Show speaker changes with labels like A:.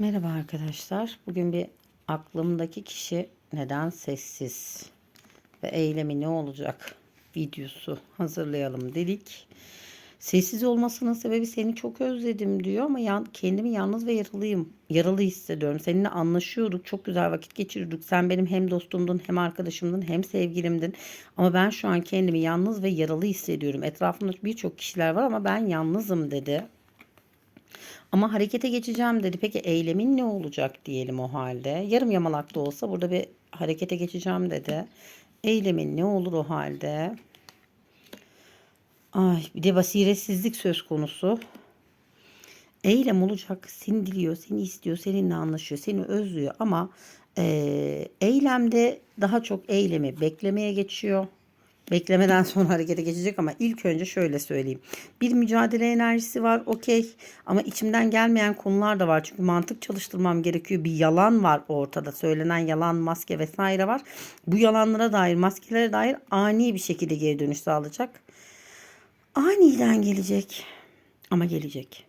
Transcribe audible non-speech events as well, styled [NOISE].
A: Merhaba arkadaşlar. Bugün bir aklımdaki kişi neden sessiz ve eylemi ne olacak videosu hazırlayalım dedik. Sessiz olmasının sebebi seni çok özledim diyor ama yan, kendimi yalnız ve yaralıyım. Yaralı hissediyorum. Seninle anlaşıyorduk. Çok güzel vakit geçiriyorduk. Sen benim hem dostumdun hem arkadaşımdın hem sevgilimdin. Ama ben şu an kendimi yalnız ve yaralı hissediyorum. Etrafımda birçok kişiler var ama ben yalnızım dedi. Ama harekete geçeceğim dedi. Peki eylemin ne olacak diyelim o halde. Yarım yamalak da olsa burada bir harekete geçeceğim dedi. Eylemin ne olur o halde? Ay bir de basiretsizlik söz konusu. Eylem olacak. Seni diliyor, seni istiyor, seninle anlaşıyor, seni özlüyor ama eee, eylemde daha çok eylemi beklemeye geçiyor. Beklemeden [LAUGHS] sonra harekete geçecek ama ilk önce şöyle söyleyeyim. Bir mücadele enerjisi var okey ama içimden gelmeyen konular da var. Çünkü mantık çalıştırmam gerekiyor. Bir yalan var ortada. Söylenen yalan, maske vesaire var. Bu yalanlara dair, maskelere dair ani bir şekilde geri dönüş sağlayacak. Aniden gelecek ama gelecek.